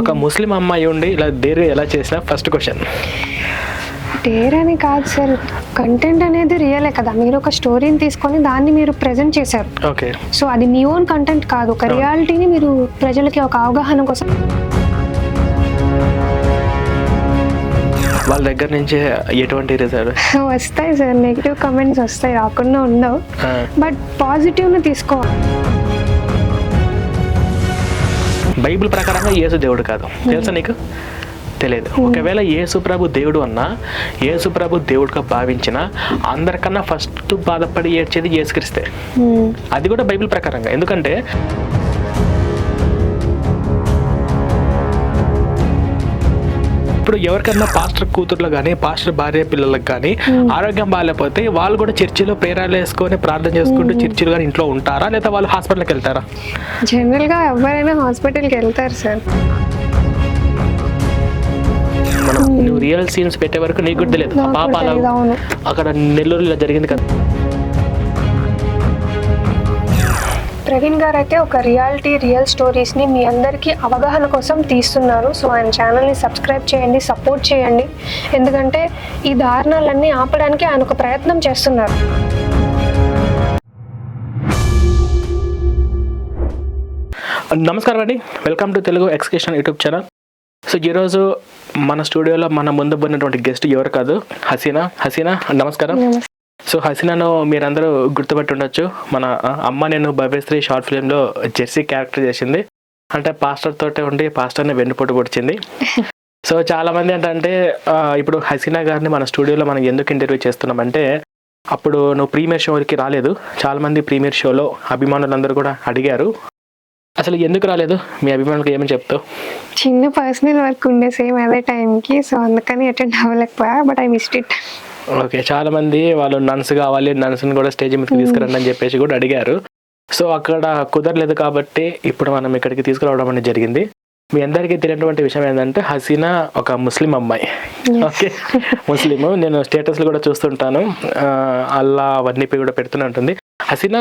ఒక ముస్లిం అమ్మాయి ఉండి ఇలా డేర్ ఎలా చేసిన ఫస్ట్ క్వశ్చన్ డేర్ అని కాదు సార్ కంటెంట్ అనేది రియలే కదా. మీరు ఒక స్టోరీని తీసుకొని దాన్ని మీరు ప్రజెంట్ చేశారు. ఓకే సో అది మీ ఓన్ కంటెంట్ కాదు. ఒక. రియాలిటీని మీరు ప్రజలకి ఒక అవగాహన కోసం వాళ్ళ దగ్గర నుంచి ఎటువంటి రిజల్ట్ వస్తాయి సార్. నెగిటివ్ కమెంట్స్ వస్తాయి. రాకుండా ఉండవు. బట్ పాజిటివ్ని తీసుకోవాలి. బైబిల్ ప్రకారంగా యేసు దేవుడు కాదు. తెలుసా నీకు? తెలియదు. ఒకవేళ యేసు ప్రభు దేవుడు అన్నా యేసు ప్రభు దేవుడుగా భావించిన అందరికన్నా ఫస్ట్ బాధపడి ఏడ్చేది యేసుక్రిస్తే. Hmm. అది కూడా బైబిల్ ప్రకారంగా. ఎందుకంటే ఇప్పుడు ఎవరికన్నా పాస్టర్ కూతుర్లు కానీ పాస్టర్ భార్య పిల్లలకు కానీ ఆరోగ్యం బాగాలేకపోతే వాళ్ళు కూడా చర్చిలో ప్రేరాలు వేసుకొని ప్రార్థన చేసుకుంటూ చర్చిలు కానీ ఇంట్లో ఉంటారా? లేదా వాళ్ళు హాస్పిటల్కి వెళ్తారా? జనరల్గా ఎవరైనా హాస్పిటల్కి వెళ్తారు సార్. మనం నువ్వు రియల్ సీన్స్ పెట్టే వరకు నీకు తెలియదు. పాప. అక్కడ నెల్లూరు ఇలా జరిగింది కదా. ప్రవీణ్ గారు అయితే ఒక రియాలిటీ రియల్ స్టోరీస్ని మీ అందరికీ అవగాహన కోసం తీస్తున్నారు. సో ఆయన ఛానల్ని సబ్స్క్రైబ్ చేయండి సపోర్ట్ చేయండి. ఎందుకంటే ఈ దారుణాలన్నీ ఆపడానికి ఆయన ఒక ప్రయత్నం చేస్తున్నారు. నమస్కారం అండి. వెల్కమ్ టు తెలుగు ఎక్స్కేషన్ యూట్యూబ్ ఛానల్. సో ఈరోజు మన స్టూడియోలో మన ముందు ఉన్నటువంటి గెస్ట్ ఎవరు కాదు? హసీనా. హసీనా నమస్కారం. సో హసీనాను మీరందరూ గుర్తుపట్టి ఉండొచ్చు మన అమ్మ నేను భవ్యశ్రీ షార్ట్ ఫిలింలో జెర్సీ క్యారెక్టర్ చేసింది. అంటే పాస్టర్ తోటే ఉండి పాస్టర్ని వెన్నుపోటు పొడిచింది. సో చాలా మంది ఏంటంటే ఇప్పుడు హసీనా గారిని మన స్టూడియోలో మనం ఎందుకు ఇంటర్వ్యూ చేస్తున్నామంటే అప్పుడు నువ్వు ప్రీమియర్ షోకి రాలేదు. చాలా మంది ప్రీమియర్ షోలో అభిమానులందరూ కూడా అడిగారు. అసలు ఎందుకు రాలేదు? మీ అభిమానులకు ఏమని చెప్తావు? చిన్న పర్సనల్ వర్క్ ఉండే సేమ్ అదే టైంకి సో అందుకని attend అవ్వలేకపోయా but I missed it. Okay చాలా మంది వాళ్ళు నన్స్ కావాలి నన్స్ని కూడా స్టేజ్ మీదకి తీసుకురండి అని చెప్పేసి కూడా అడిగారు. సో అక్కడ కుదరలేదు కాబట్టి ఇప్పుడు మనం ఇక్కడికి తీసుకురావడం అనేది జరిగింది. మీ అందరికీ తెలియనటువంటి విషయం ఏంటంటే హసీనా ఒక ముస్లిం అమ్మాయి. ఓకే ముస్లిం నేను స్టేటస్లు కూడా చూస్తుంటాను. అల్లా అవన్నీ కూడా పెడుతూనే ఉంటుంది. హసీనా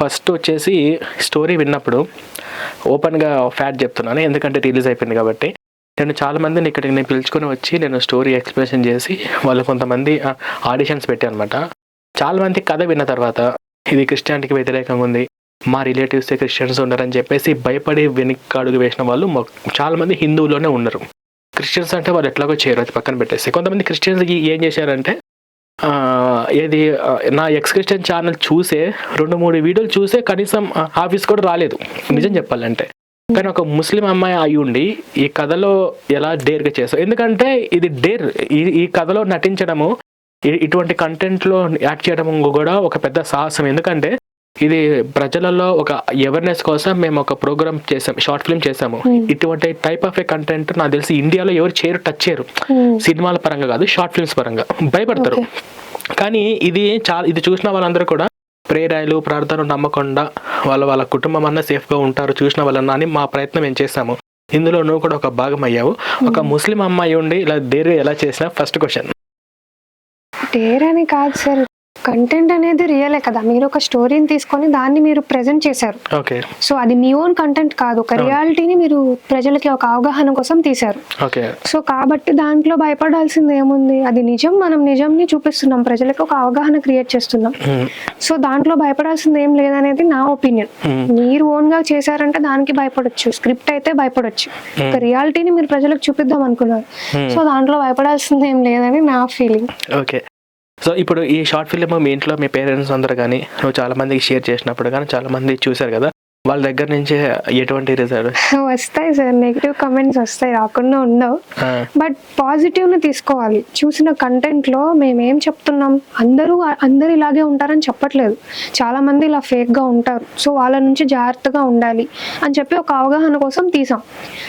ఫస్ట్ వచ్చేసి స్టోరీ విన్నప్పుడు ఓపెన్గా ఫ్యాట్ చెప్తున్నాను. ఎందుకంటే రిలీజ్ అయిపోయింది కాబట్టి. నేను చాలామందిని ఇక్కడికి నేను పిలుచుకొని వచ్చి నేను స్టోరీ ఎక్స్ప్లెనేషన్ చేసి వాళ్ళు కొంతమంది ఆడిషన్స్ పెట్టాను అనమాట చాలా మంది కథ విన్న తర్వాత ఇది క్రిస్టియానిటీకి వ్యతిరేకంగా ఉంది మా రిలేటివ్స్ క్రిస్టియన్స్ ఉన్నారని చెప్పేసి భయపడి వెనక్కి అడుగు వేసిన వాళ్ళు చాలామంది చాలా మంది హిందువులోనే ఉన్నారు. క్రిస్టియన్స్ అంటే వాళ్ళు ఎట్లాగో చేయరు అది పక్కన పెట్టేసి. కొంతమంది క్రిస్టియన్స్కి ఏం చేశారంటే ఏది నా ఎక్స్ క్రిస్టియన్ ఛానల్ చూసే రెండు మూడు వీడియోలు చూసే కనీసం ఆఫీస్ కూడా రాలేదు. నిజం చెప్పాలంటే. కానీ ఒక ముస్లిం అమ్మాయి అయి ఉండి ఈ కథలో ఎలా డేర్గా చేస్తావు? ఎందుకంటే ఇది డేర్ ఈ ఈ కథలో నటించడము ఇటువంటి కంటెంట్లో యాక్ట్ చేయడం కూడా ఒక పెద్ద సాహసం. ఎందుకంటే ఇది ప్రజలలో ఒక అవేర్నెస్ కోసం మేము ఒక ప్రోగ్రామ్ చేసాం షార్ట్ ఫిల్మ్ చేసాము. ఇటువంటి టైప్ ఆఫ్ ఏ కంటెంట్ నాకు తెలిసి ఇండియాలో ఎవరు చేయరు టచ్ చేయరు. సినిమాల పరంగా కాదు షార్ట్ ఫిల్మ్స్ పరంగా. భయపడతారు. కానీ ఇది చాలా ఇది చూసిన వాళ్ళందరూ కూడా ప్రేరాయలు ప్రార్థనలు నమ్మకుండా వాళ్ళ వాళ్ళ కుటుంబం అన్న సేఫ్గా ఉంటారు చూసిన వాళ్ళన్నా అని మా ప్రయత్నం ఏం చేశాము. ఇందులో నువ్వు కూడా ఒక భాగం అయ్యావు ఒక ముస్లిం అమ్మాయి ఉండి ఇలా డేర్ ఎలా చేసిన? ఫస్ట్ క్వశ్చన్ డేర్ అని కాదు సార్. కంటెంట్ అనేది రియలే కదా? మీరు ఒక స్టోరీని తీసుకొని దాన్ని మీరు ప్రజెంట్ చేశారు. సో అది మీ ఓన్ కంటెంట్ కాదు. ఒక. రియాలిటీని మీరు ప్రజలకి ఒక అవగాహన కోసం తీశారు. సో కాబట్టి దాంట్లో భయపడాల్సింది ఏముంది? అది నిజం మనం నిజంని చూపిస్తున్నాం. ప్రజలకు ఒక అవగాహన క్రియేట్ చేస్తున్నాం. సో దాంట్లో భయపడాల్సింది ఏం లేదనేది నా ఒపీనియన్ మీరు ఓన్గా చేశారంటే దానికి భయపడొచ్చు. స్క్రిప్ట్ అయితే భయపడొచ్చు. ఒక రియాలిటీని మీరు ప్రజలకు చూపిద్దాం అనుకున్నారు. సో దాంట్లో భయపడాల్సింది ఏం లేదని నా ఫీలింగ్ ఓకే. సో ఇప్పుడు ఈ షార్ట్ ఫిలిం మీ ఇంట్లో మీ పేరెంట్స్ అందరు కానీ నువ్వు చాలా మందికి షేర్ చేసినప్పుడు కానీ చాలా మంది చూశారు కదా వాళ్ళ దగ్గర నుంచి ఎటువంటి వస్తాయి సార్ నెగిటివ్ కమెంట్స్ వస్తాయి రాకుండా ఉండవు. బట్ పాజిటివ్ని తీసుకోవాలి. చూసిన కంటెంట్లో మేము ఏం చెప్తున్నాం? అందరూ అందరు ఇలాగే ఉంటారని చెప్పట్లేదు. చాలా మంది ఇలా ఫేక్గా ఉంటారు. సో వాళ్ళ నుంచి జాగ్రత్తగా ఉండాలి అని చెప్పి ఒక అవగాహన కోసం తీసాం.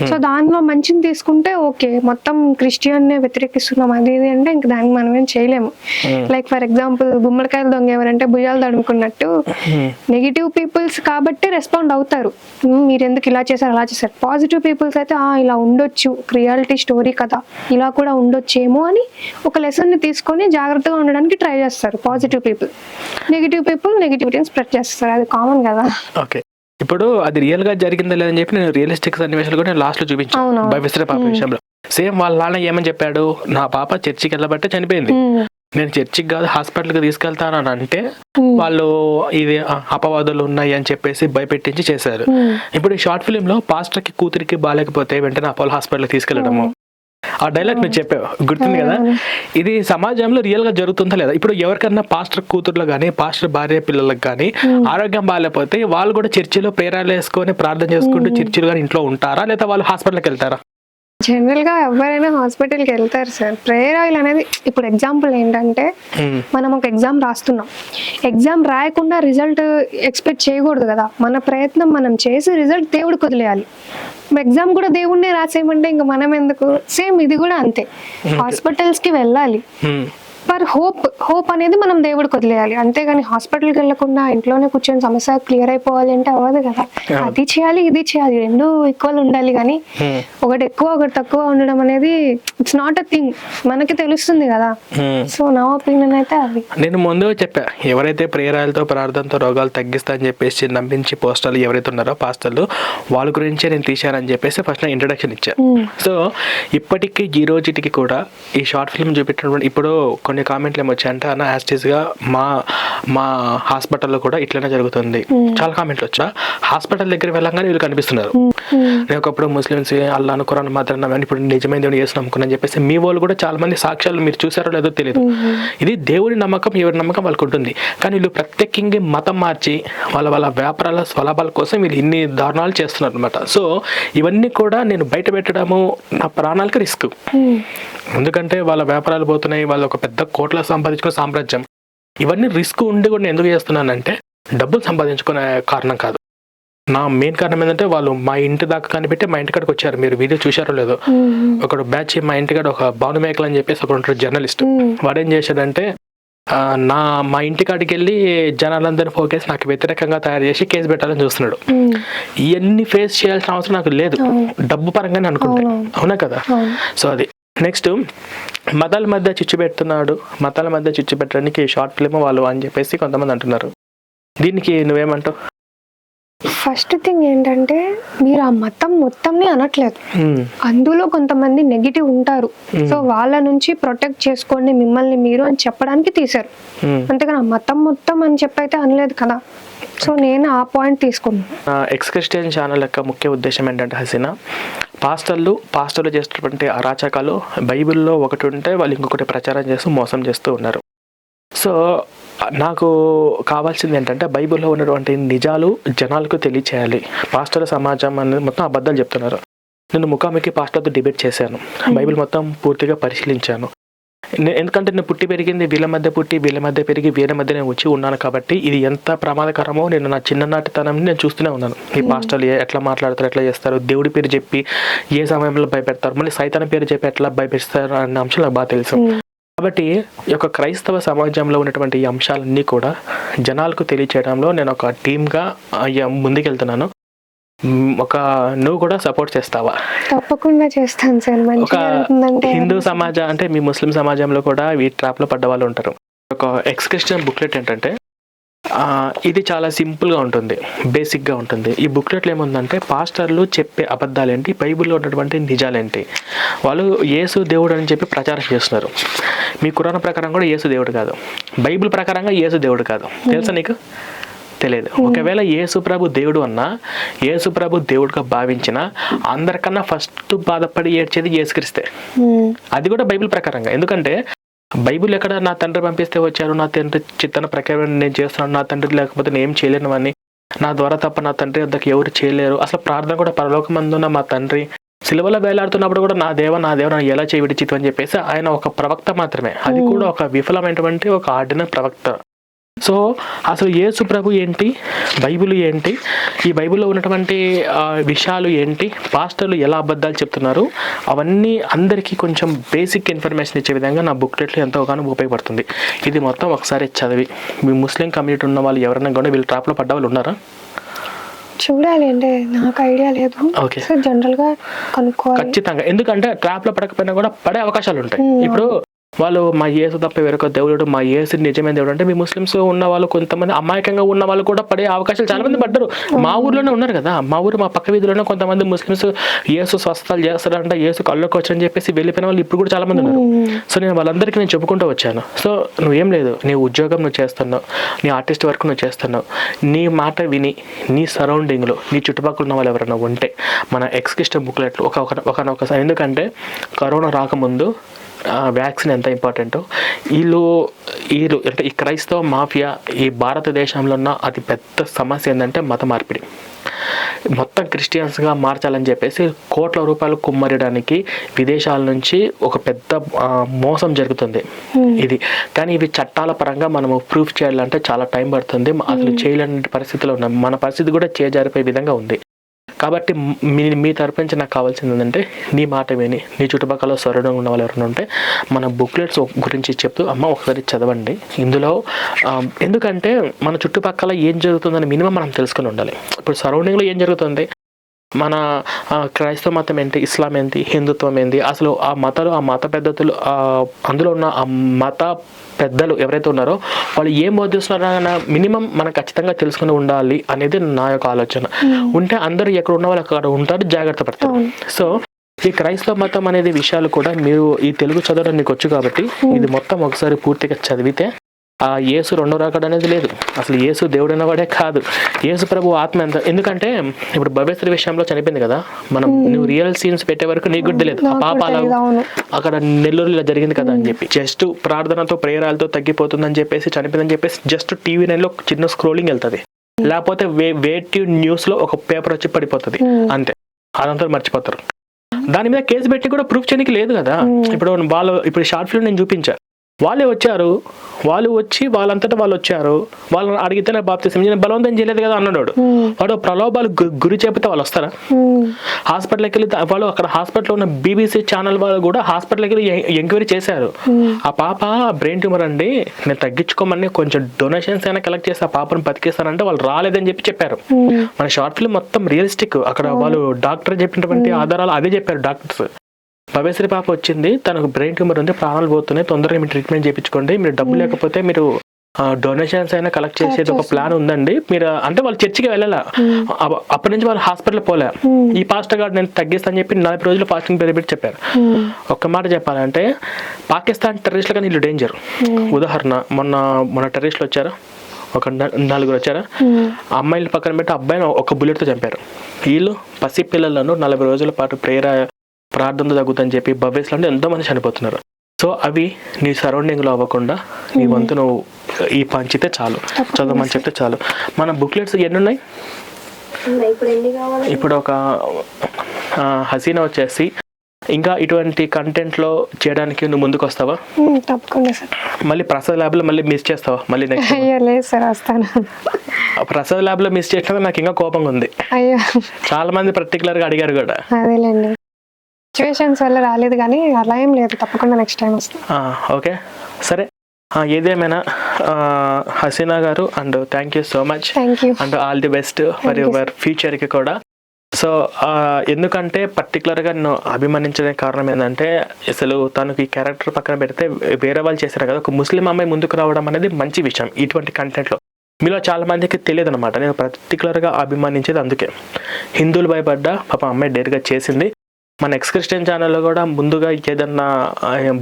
సో దానిలో మంచిని తీసుకుంటే ఓకే. మొత్తం క్రిస్టియన్నే వ్యతిరేకిస్తున్నాం. అది ఇది అంటే ఇంక దానికి మనం ఏం చేయలేము. లైక్ ఫర్ ఎగ్జాంపుల్ గుమ్మడికాయలు దొంగ ఎవరంటే భుజాలు తడుముకున్నట్టు నెగిటివ్ పీపుల్స్ కాబట్టి రెస్పాండ్ అవుతారు. "మ్మ్, మీరు ఎందుకు ఇలా చేశారు అలా చేశారు? పాజిటివ్ పీపుల్స్ అయితే "ఆ, ఇలా ఉండొచ్చు. రియాలిటీ స్టోరీ కదా. ఇలా కూడా ఉండొచ్చేమో అని ఒక లెసన్ని తీసుకొని జాగ్రత్తగా ఉండడానికి ట్రై చేస్తారు పాజిటివ్ పీపుల్ నెగిటివ్ పీపుల్ నెగిటివిటీని స్ప్రెడ్ చేస్తారు. అది కామన్ కదా. ఓకే ఇప్పుడు అది రియల్గా జరిగిందా లేదని చెప్పి నేను రియలిస్టిక్ సన్నివేశాలు కూడా నేను లాస్ట్లో చూపించాను. భవిష్యత్ పాప. విషయంలో. సేమ్ వాళ్ళ నాన్న ఏమని చెప్పాడు? నా పాప చర్చికి వెళ్ళబట్టే చనిపోయింది. నేను చర్చికి కాదు హాస్పిటల్కి తీసుకెళ్తాను అని అంటే వాళ్ళు ఇది అపవాదులు ఉన్నాయి అని చెప్పేసి భయపెట్టించి చేశారు. ఇప్పుడు ఈ షార్ట్ ఫిలిం లో పాస్టర్కి కూతురికి బాగాలేకపోతే వెంటనే అపోలో హాస్పిటల్ తీసుకెళ్ళడము ఆ డైలాగ్ నువ్వు చెప్పావు గుర్తుంది కదా. ఇది సమాజంలో రియల్గా జరుగుతుందా లేదా? ఇప్పుడు ఎవరికన్నా పాస్టర్ కూతుర్లు కానీ పాస్టర్ భార్య పిల్లలకు కానీ ఆరోగ్యం బాగాలేకపోతే వాళ్ళు కూడా చర్చిలో ప్రేరాలు వేసుకొని ప్రార్థన చేసుకుంటూ చర్చిలు కానీ ఇంట్లో ఉంటారా? లేదా వాళ్ళు హాస్పిటల్కి వెళ్తారా? జనరల్గా ఎవరైనా హాస్పిటల్కి వెళ్తారు సార్. ప్రేయర్ ఆయిల్ అనేది ఇప్పుడు ఎగ్జాంపుల్ ఏంటంటే మనం ఒక ఎగ్జామ్ రాస్తున్నాం. ఎగ్జామ్ రాయకుండా రిజల్ట్ ఎక్స్పెక్ట్ చేయకూడదు కదా. మన ప్రయత్నం మనం చేసి రిజల్ట్ దేవుడికి వదిలేయాలి ఎగ్జామ్ కూడా దేవుడినే రాసేయమంటే ఇంకా మనం ఎందుకు సేమ్ ఇది కూడా అంతే. హాస్పిటల్స్కి వెళ్ళాలి. పర్ హోప్ హోప్ అనేది మనం దేవుడికి వదిలేయాలి. అంతేగాని హాస్పిటల్కి వెళ్ళకుండా ఇంట్లోనే కూర్చొని సమస్య క్లియర్ అయిపోవాలి అంటే అవ్వదు కదా. అది చేయాలి ఇది చేయాలి. రెండు ఈక్వల్ ఉండాలి కానీ ఒకటి ఎక్కువ ఒకటి తక్కువ ఉండడం అనేది ఇట్స్ నాట్ అ థింగ్ మనకి తెలుస్తుంది కదా. సో నా ఒపీనియన్ అయితే అది. నేను ముందు చెప్పా ఎవరైతే ప్రేరాలతో ప్రార్థనతో రోగాలు తగ్గిస్తా అని చెప్పేసి నమ్మించి పోస్టర్లు ఎవరైతే ఉన్నారో పాస్టర్లు వాళ్ళ గురించే నేను తీశానని చెప్పేసి ఫస్ట్ నా ఇంట్రడక్షన్ ఇచ్చా. Hmm. సో ఇప్పటికీ ఈ రోజుటికి కూడా ఈ షార్ట్ ఫిల్మ్ చూపెట్టినటువంటి ఇప్పుడు కొన్ని కామెంట్లు ఏమొచ్చాయంటే అన్న యాస్టీస్గా మా మా హాస్పిటల్లో కూడా ఇట్లనే జరుగుతుంది. చాలా కామెంట్లు వచ్చా? హాస్పిటల్ దగ్గర వెళ్ళంగానే వీళ్ళు కనిపిస్తున్నారు. నేను ఒకప్పుడు ముస్లిమ్స్ అల్లా అనుకురాను మాత్రం ఇప్పుడు నిజమైన దేవుని చేసి నమ్ముకున్నాను చెప్పేసి మీ వాళ్ళు కూడా చాలా మంది సాక్ష్యాలు మీరు చూసారో లేదో తెలియదు ఇది దేవుడి నమ్మకం ఎవరి నమ్మకం వాళ్ళకు ఉంటుంది. కానీ వీళ్ళు ప్రత్యేకంగా మతం మార్చి వాళ్ళ వాళ్ళ వ్యాపారాల స్వలాభాల కోసం వీళ్ళు ఇన్ని దారుణాలు చేస్తున్నారు అనమాట సో ఇవన్నీ కూడా నేను బయట పెట్టడము నా ప్రాణాలకు రిస్క్. ఎందుకంటే వాళ్ళ వ్యాపారాలు పోతున్నాయి వాళ్ళు ఒక పెద్ద కోట్ల సంపాదించుకునే సామ్రాజ్యం. ఇవన్నీ రిస్క్ ఉండి కూడా నేను ఎందుకు చేస్తున్నానంటే డబ్బులు సంపాదించుకునే కారణం కాదు. నా మెయిన్ కారణం ఏంటంటే వాళ్ళు మా ఇంటి దాకా కనిపెట్టి మా ఇంటి కాడికి వచ్చారు. మీరు వీడియో చూశారో లేదో. ఒకడు బ్యాచ్ మా ఇంటికాడ ఒక భాను మేకల్ అని చెప్పేసి ఒకడు ఉంటాడు జర్నలిస్ట్. వాడు ఏం చేశాడంటే నా మా ఇంటి కాడికి వెళ్ళి జనాలందరినీ ఫోకేసి నాకు వ్యతిరేకంగా తయారు చేసి కేసు పెట్టాలని చూస్తున్నాడు. ఇవన్నీ ఫేస్ చేయాల్సిన అవసరం నాకు లేదు. డబ్బు పరంగానే అనుకుంటే. అవును. కదా. సో అది. నెక్స్ట్ మతాల మధ్య చిచ్చు పెడుతున్నాడు. మతాల మధ్య చిచ్చు పెట్టడానికి షార్ట్ ఫిల్మ్ వాళ్ళు అని చెప్పేసి కొంతమంది అంటున్నారు. దీనికి నువ్వేమంటావు? ఫస్ట్ థింగ్ ఏంటంటే మీరు ఆ మతం మొత్తంని అనట్లేదు. అందులో కొంతమంది నెగిటివ్ ఉంటారు. సో వాళ్ళ నుంచి ప్రొటెక్ట్ చేసుకోండి మిమ్మల్ని మీరు అని చెప్పడానికి తీశారు. ఉమ్. అంతేగాని ఆ మతం మొత్తం అని చెప్పైతే అనలేదు కదా. సో నేను ఆ పాయింట్ తీసుకున్నాను నా ఎక్స్ క్రిస్టియన్ ఛానల్ యొక్క ముఖ్య ఉద్దేశం ఏంటంటే హసీనా పాస్టర్లు పాస్టర్లు చేస్తున్నటువంటి అరాచకాలు బైబిల్లో ఒకటి ఉంటే వాళ్ళు ఇంకొకటి ప్రచారం చేస్తూ మోసం చేస్తూ ఉన్నారు. సో నాకు కావాల్సింది ఏంటంటే బైబిల్లో ఉన్నటువంటి నిజాలు జనాలకు తెలియచేయాలి. పాస్టర్ల సమాజం అనేది మొత్తం అబద్ధాలు చెప్తున్నారు. నేను ముఖాముఖి పాస్టర్తో డిబేట్ చేశాను. బైబిల్ మొత్తం పూర్తిగా పరిశీలించాను. ఎందుకంటే నేను పుట్టి పెరిగింది వీళ్ళ మధ్య పుట్టి వీళ్ళ మధ్య పెరిగి వీళ్ళ మధ్య నేను వచ్చి ఉన్నాను కాబట్టి ఇది ఎంత ప్రమాదకరమో నేను నా చిన్ననాటితనం నేను చూస్తూనే ఉన్నాను. ఈ పాస్టర్లు ఏ- ఎట్లా మాట్లాడతారు ఎట్లా చేస్తారు దేవుడి పేరు చెప్పి ఏ సమయంలో భయపెడతారు మళ్ళీ సైతాన్ పేరు చెప్పి ఎట్లా భయపెడతారు అనే అంశం నాకు బాగా తెలుసు. కాబట్టి ఈ యొక్క క్రైస్తవ సమాజంలో ఉన్నటువంటి ఈ అంశాలన్నీ కూడా జనాలకు తెలియచేయడంలో నేను ఒక టీమ్గా ముందుకెళ్తున్నాను. ఒక నువ్వు కూడా సపోర్ట్ చేస్తావా? తప్పకుండా చేస్తాను సార్. ఒక హిందూ సమాజం అంటే మీ ముస్లిం సమాజంలో కూడా ఈ ట్రాప్లో పడ్డ వాళ్ళు ఉంటారు. ఒక ఎక్స్ క్రిస్టియన్ బుక్లెట్ ఏంటంటే ఇది చాలా సింపుల్గా ఉంటుంది బేసిక్గా ఉంటుంది. ఈ బుక్లెట్లో ఏముందంటే పాస్టర్లు చెప్పే అబద్ధాలు ఏంటి బైబిల్లో ఉన్నటువంటి నిజాలేంటి? వాళ్ళు యేసు దేవుడు అని చెప్పి ప్రచారం చేస్తున్నారు. మీ కురాణ ప్రకారం కూడా యేసు దేవుడు కాదు. బైబిల్ ప్రకారంగా యేసు దేవుడు కాదు. తెలుసా నీకు? తెలియదు. ఒకవేళ యేసు ప్రభు దేవుడు అన్నా యేసు ప్రభు దేవుడుగా భావించిన అందరికన్నా ఫస్ట్ బాధపడి ఏడ్చేది యేసుక్రీస్తే. ఉమ్, అది కూడా బైబిల్ ప్రకారంగా. ఎందుకంటే బైబిల్ ఎక్కడ నా తండ్రి పంపిస్తే వచ్చారు నా తండ్రి చిత్తన ప్రకారం నేను చేస్తున్నాను నా తండ్రి లేకపోతే నేను ఏం చేయలేను అని నా ద్వారా తప్ప నా తండ్రి వద్దకు ఎవరు చేయలేరు. అసలు ప్రార్థన కూడా పరలోకమందున్న మా తండ్రి సిలువలో వేలాడుతున్నప్పుడు కూడా నా దేవ నా దేవ నన్ను ఎలా చేయి విడిచితు అని చెప్పేసి ఆయన ఒక ప్రవక్త మాత్రమే. అది కూడా ఒక విఫలమైనటువంటి ఒక ఆడిన ప్రవక్త. సో అసలు యేసు ప్రభు ఏంటి? బైబిల్ ఏంటి? ఈ బైబిల్లో ఉన్నటువంటి విషయాలు ఏంటి? పాస్టర్లు ఎలా అబద్ధాలు చెప్తున్నారు? అవన్నీ అందరికీ కొంచెం బేసిక్ ఇన్ఫర్మేషన్ ఇచ్చే విధంగా నా బుక్లెట్లు ఎంతోగానో ఉపయోగపడుతుంది. ఇది మొత్తం ఒకసారి చదివి. మీ ముస్లిం కమ్యూనిటీ ఉన్న వాళ్ళు ఎవరైనా కూడా వీళ్ళు ట్రాప్లో పడ్డ వాళ్ళు ఉన్నారా? చూడాలి అంటే నాకు ఐడియా లేదు. ఓకే. సో జనరల్గా కనుక్కోవాలి. ఖచ్చితంగా. ఎందుకంటే ట్రాప్లో పడకపోయినా కూడా పడే అవకాశాలు ఉంటాయి. ఇప్పుడు వాళ్ళు మా యేసు తప్ప వేరొక దేవుడు మా యేసు నిజమైన దేవుడు. అంటే మీ ముస్లిమ్స్ ఉన్న వాళ్ళు కొంతమంది అమాయకంగా ఉన్న వాళ్ళు కూడా పడే అవకాశాలు చాలా మంది పడ్డారు. మా ఊర్లోనే ఉన్నారు కదా. మా ఊరు మా పక్క వీధిలోనే కొంతమంది ముస్లిమ్స్ యేసు స్వస్థతలు చేస్తారంట యేసు కళ్ళకి వచ్చని చెప్పేసి వెళ్ళిపోయిన వాళ్ళు ఇప్పుడు కూడా చాలా మంది ఉన్నారు. సో నేను వాళ్ళందరికీ నేను చెప్పుకుంటూ వచ్చాను. సో నువ్వేం లేదు. నీ ఉద్యోగం నువ్వు చేస్తున్నావు. నీ ఆర్టిస్ట్ వర్క్ నువ్వు చేస్తున్నావు. నీ మాట విని నీ సరౌండింగ్లో నీ చుట్టుపక్కల ఉన్న వాళ్ళు ఎవరైనా ఉంటే మన ఎక్స్కిస్టమ్ బుక్లెట్లు ఒక ఒక ఎందుకంటే కరోనా రాకముందు వ్యాక్సిన్ ఎంత ఇంపార్టెంటో? వీళ్ళు వీళ్ళు అంటే ఈ క్రైస్తవ మాఫియా ఈ భారతదేశంలో ఉన్న అతి పెద్ద సమస్య ఏంటంటే మత మార్పిడి. మొత్తం క్రిస్టియన్స్గా మార్చాలని చెప్పేసి కోట్ల రూపాయలు కుమ్మరడానికి విదేశాల నుంచి ఒక పెద్ద మోసం జరుగుతుంది. ఇది. కానీ ఇవి చట్టాల పరంగా మనము ప్రూఫ్ చేయాలంటే చాలా టైం పడుతుంది. అసలు చేయలేని పరిస్థితిలో ఉన్నాం. మన పరిస్థితి కూడా చేజారిపోయే విధంగా ఉంది. కాబట్టి మీ మీ తరపు నుంచి నాకు కావాల్సింది ఏంటంటే నీ మాట విని నీ చుట్టుపక్కల సరౌండింగ్ ఉన్న వాళ్ళు ఎవరైనా ఉంటే మన బుక్లెట్స్ గురించి చెప్తూ అమ్మ ఒకసారి చదవండి. ఇందులో ఎందుకంటే మన చుట్టుపక్కల ఏం జరుగుతుందని మినిమం మనం తెలుసుకుని ఉండాలి. ఇప్పుడు సరౌండింగ్లో ఏం జరుగుతుంది? మన క్రైస్తవ మతం ఏంటి? ఇస్లాం ఏంటి? హిందుత్వం ఏంటి? అసలు ఆ మతాలు ఆ మత పెద్దతులు అందులో ఉన్న ఆ మత పెద్దలు ఎవరైతే ఉన్నారో వాళ్ళు ఏం బోధిస్తున్నారో అన్న మినిమం మనం ఖచ్చితంగా తెలుసుకుని ఉండాలి అనేది నా యొక్క ఆలోచన. ఉంటే అందరూ ఎక్కడ ఉన్న వాళ్ళు అక్కడ ఉంటారు జాగ్రత్త పడతారు. సో ఈ క్రైస్తవ మతం అనేది విషయాలు కూడా మీరు ఈ తెలుగు చదవడం నీకు వచ్చు కాబట్టి ఇది మొత్తం ఒకసారి పూర్తిగా చదివితే ఆ యేసు రెండో రాకడ అనేది లేదు. అసలు యేసు దేవుడు అన్నవాడే కాదు. యేసు ప్రభు ఆత్మ ఎంత? ఎందుకంటే ఇప్పుడు భవ్యశ్రీ విషయంలో చనిపోయింది కదా మనం నువ్వు రియల్ సీన్స్ పెట్టే వరకు నీకు కూడా తెలియదు ఆ పాప. అక్కడ నెల్లూరు ఇలా జరిగింది కదా అని చెప్పి. జస్ట్ ప్రార్థనతో ప్రేరాలతో తగ్గిపోతుందని చెప్పేసి చనిపోయిందని చెప్పేసి జస్ట్ టీవీ నైన్లో చిన్న స్క్రోలింగ్ వెళ్తుంది. లేకపోతే వే వేటివ్ న్యూస్లో ఒక పేపర్ వచ్చి పడిపోతుంది. అంతే. అదంతా మర్చిపోతారు. దాని మీద కేసు పెట్టి కూడా ప్రూఫ్ చేయడానికి లేదు కదా. ఇప్పుడు వాళ్ళు ఇప్పుడు షార్ట్ ఫిల్మ్ నేను చూపించా. వాళ్ళే వచ్చారు. వాళ్ళు వచ్చి వాళ్ళంతటా వాళ్ళు వచ్చారు. వాళ్ళని అడిగితే నాకు బాప్తిసం నేను బలవంతం చేయలేదు కదా అన్నాడు వాడు. వాడు ప్రలోభాలు గురి చెబితే వాళ్ళు వస్తారా? హాస్పిటల్కి వెళ్ళి వాళ్ళు అక్కడ హాస్పిటల్లో ఉన్న బీబీసీ ఛానల్ వాళ్ళు కూడా హాస్పిటల్కి వెళ్ళి ఎంక్వైరీ చేశారు. ఆ పాప బ్రెయిన్ ట్యూమర్ అండి నేను తగ్గించుకోమని కొంచెం డొనేషన్స్ అయినా కలెక్ట్ చేసి ఆ పాపను బతికిస్తారంటే వాళ్ళు రాలేదని చెప్పి చెప్పారు. మన షార్ట్ ఫిల్మ్ మొత్తం రియలిస్టిక్. అక్కడ వాళ్ళు డాక్టర్ చెప్పినటువంటి ఆధారాలు అదే చెప్పారు డాక్టర్స్. భవేశ్రీ పాప వచ్చింది. తనకు బ్రెయిన్ ట్యూమర్ ఉంది. ప్రాణాలు పోతున్నాయి. తొందరగా మీరు ట్రీట్మెంట్ చేయించుకోండి. మీరు డబ్బు లేకపోతే మీరు డొనేషన్స్ అయినా కలెక్ట్ చేసేది ఒక ప్లాన్ ఉందండి. మీరు అంటే వాళ్ళు చర్చికి వెళ్ళాలా? అప్ప- అప్పటి నుంచి వాళ్ళు హాస్పిటల్ పోలే. ఈ పాస్టర్ గారు నేను తగ్గిస్తాను చెప్పి నలభై రోజులు ఫాస్టింగ్ పీరియడ్ పెట్టి చెప్పారు ఒక్క మాట చెప్పాలంటే పాకిస్తాన్ టెర్రరిస్టులు కానీ వీళ్ళు డేంజర్ ఉదాహరణ మొన్న మొన్న టెర్రరిస్టులు వచ్చారు? ఒక నలుగురు వచ్చారా? అమ్మాయిల పక్కన పెట్టి అబ్బాయిని ఒక బుల్లెట్తో చంపారు. వీళ్ళు పసి పిల్లలను నలభై రోజుల పాటు ప్రేర ప్రార్థనతో తగ్గుతుందని చెప్పి అంటే ఎంతో మంది చనిపోతున్నారు. సో అవి నీ సరౌండింగ్లో అవ్వకుండా నీ వంతు నువ్వు ఈ పంచితే చాలు. చదవమని చెప్తే చాలు. మన బుక్లెట్స్ ఎన్ని ఉన్నాయి ఇప్పుడు ఒక హసీనా వచ్చేసి ఇంకా ఇటువంటి కంటెంట్లో చేయడానికి నువ్వు ముందుకు వస్తావా తప్పకుండా సార్. మళ్ళీ ప్రసాద్ ల్యాబ్లో మళ్ళీ మిస్ చేస్తావా? మళ్ళీ నెక్స్ట్ అయ్యో లేదు సార్ వస్తాను. ప్రసాద్ ల్యాబ్లో మిస్ చేసినా నాకు ఇంకా కోపంగా ఉంది అయ్యో. చాలా మంది పర్టికులర్గా అడిగారు కూడా. అదేలేండి. సిచ్యువేషన్స్ వల్ల రాలేదు కానీ అలా ఏం లేదు. తప్పకుండా నెక్స్ట్ టైం వస్తాను ఓకే సరే. ఏదేమైనా Hasina garu and thank you so much and all the best for your ఫ్యూచర్కి కూడా. సో ఎందుకంటే పర్టికులర్గా నేను అభిమానించడానికి కారణం ఏంటంటే అసలు తనకి ఈ క్యారెక్టర్ పక్కన పెడితే వేరే వాళ్ళు చేశారు కదా ఒక ముస్లిం అమ్మాయి ముందుకు రావడం అనేది మంచి విషయం ఇటువంటి కంటెంట్లో మీలో చాలా మందికి తెలియదు అనమాట నేను పర్టికులర్గా అభిమానించేది అందుకే. హిందువులు భయపడ్డా పాప అమ్మాయి డేర్గా చేసింది. మన ఎక్స్ క్రిస్టియన్ ఛానల్లో కూడా ముందుగా ఏదన్నా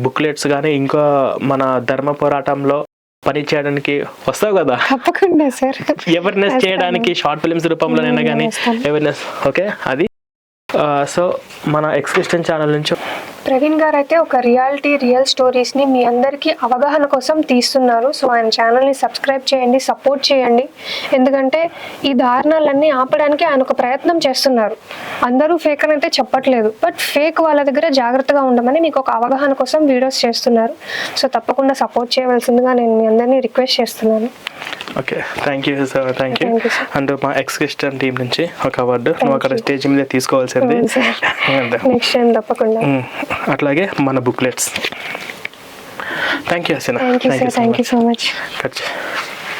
బుక్లెట్స్ కానీ ఇంకా మన ధర్మ పోరాటంలో పని చేయడానికి వస్తావు కదా తప్పకుండా సార్ అవేర్నెస్. చేయడానికి షార్ట్ ఫిల్మ్స్ రూపంలోనైనా కానీ. అవేర్నెస్ ఓకే అది సో మన ఎక్స్క్రిస్టియన్ ఛానల్ నుంచి ప్రవీణ్ గారు అయితే ఒక రియాలిటీ రియల్ స్టోరీస్ని మీ అందరికీ అవగాహన కోసం తీస్తున్నారు. సో ఆయన ఛానల్ని సబ్స్క్రైబ్ చేయండి సపోర్ట్ చేయండి. ఎందుకంటే ఈ దారుణాలన్నీ ఆపడానికి ఆయన ఒక ప్రయత్నం చేస్తున్నారు. అందరూ ఫేక్ అని అయితే చెప్పట్లేదు. బట్ ఫేక్ వాళ్ళ దగ్గర జాగ్రత్తగా ఉండమని మీకు ఒక అవగాహన కోసం వీడియోస్ చేస్తున్నారు. సో తప్పకుండా సపోర్ట్ చేయవలసిందిగా నేను మీ అందరినీ రిక్వెస్ట్ చేస్తున్నాను. Okay thank you sir thank you. And మా ఎక్స్ క్రిస్టియన్ టీం నుంచి ఒక అవార్డు నువ్వు అక్కడ. స్టేజ్ మీద తీసుకోవాల్సింది. నెక్స్ట్ టైం తప్పకుండా. మ్మ్, అట్లాగే మన booklets thank you Hasina thank you so much.